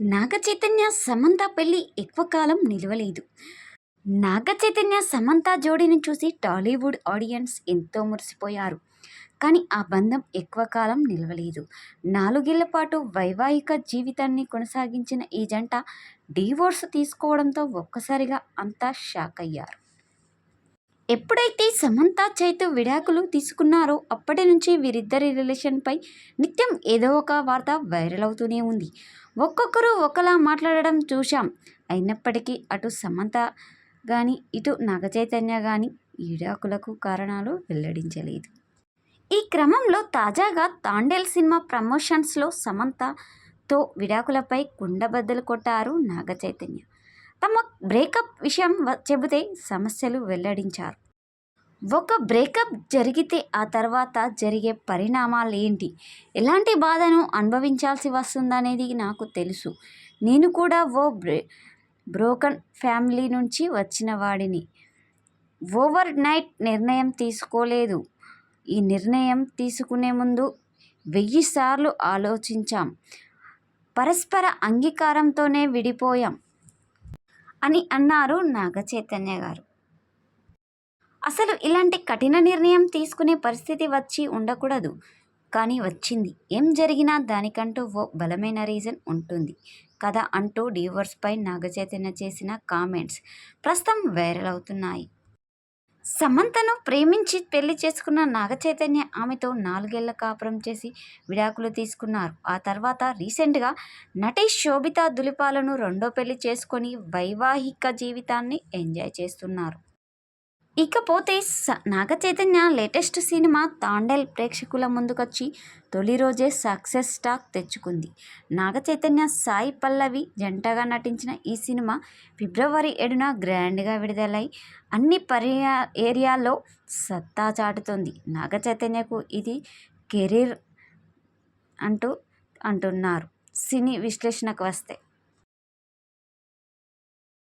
నాగచైతన్య సమంత పెళ్ళి ఎక్కువ కాలం నిలవలేదు. నాగచైతన్య సమంత జోడీని చూసి టాలీవుడ్ ఆడియన్స్ ఎంతో మురిసిపోయారు. కానీ ఆ బంధం ఎక్కువ కాలం నిలవలేదు. నాలుగేళ్ళ పాటు వైవాహిక జీవితాన్ని కొనసాగించిన ఈ జంట డివోర్స్ తీసుకోవడంతో ఒక్కసారిగా అంతా షాక్ అయ్యారు ఎప్పుడైతే సమంత చైతు విడాకులు తీసుకున్నారో అప్పటి నుంచి వీరిద్దరి రిలేషన్పై నిత్యం ఏదో ఒక వార్త వైరల్ అవుతూనే ఉంది. ఒక్కొక్కరు ఒకలా మాట్లాడడం చూశాం. అయినప్పటికీ అటు సమంత కానీ ఇటు నాగచైతన్య కానీ విడాకులకు కారణాలు వెల్లడించలేదు. ఈ క్రమంలో తాజాగా తాండేల్ సినిమా ప్రమోషన్స్లో సమంతతో విడాకులపై కుండబద్దలు కొట్టారు నాగచైతన్య. తమ బ్రేకప్ విషయం చెబితే సమస్యలు వెల్లడించారు. ఒక బ్రేకప్ జరిగితే ఆ తర్వాత జరిగే పరిణామాలు ఏంటి? ఎలాంటి బాధను అనుభవించాల్సి వస్తుందనేది నాకు తెలుసు. నేను కూడా ఓ బ్రే బ్రోకన్ ఫ్యామిలీ నుంచి వచ్చిన వాడిని. ఓవర్ నైట్ నిర్ణయం తీసుకోలేదు. ఈ నిర్ణయం తీసుకునే ముందు వెయ్యి సార్లు ఆలోచించాం. పరస్పర అంగీకారంతోనే విడిపోయాం. అని అన్నారు నాగ చైతన్య గారు. అసలు ఇలాంటి కఠిన నిర్ణయం తీసుకునే పరిస్థితి వచ్చి ఉండకూడదు. కానీ వచ్చింది. ఏం జరిగినా దానికంటూ ఓ బలమైన రీజన్ ఉంటుంది. కదా అంటూ డివోర్స్పై నాగచైతన్య చేసిన కామెంట్స్ ప్రస్తుతం వైరల్ అవుతున్నాయి. సమంతను ప్రేమించి పెళ్ళి చేసుకున్న నాగచైతన్య ఆమెతో నాలుగేళ్ళ కాపురం చేసి విడాకులు తీసుకున్నారు. ఆ తర్వాత రీసెంట్గా నటి శోభితా దులిపాలను రెండో పెళ్ళి చేసుకొని వైవాహిక జీవితాన్ని ఎంజాయ్ చేస్తున్నారు. ఇకపోతే స నాగ చైతన్య లేటెస్ట్ సినిమా తాండెల్ ప్రేక్షకుల ముందుకొచ్చి తొలి రోజే సక్సెస్ స్టాక్ తెచ్చుకుంది. నాగ చైతన్య సాయి పల్లవి జంటగా నటించిన ఈ సినిమా ఫిబ్రవరి ఏడున గ్రాండ్గా విడుదలై అన్ని పర్యా ఏరియాల్లో సత్తా చాటుతుంది. నాగ చైతన్యకు ఇది కెరీర్ అంటూ అంటున్నారు. సినీ విశ్లేషణకు వస్తే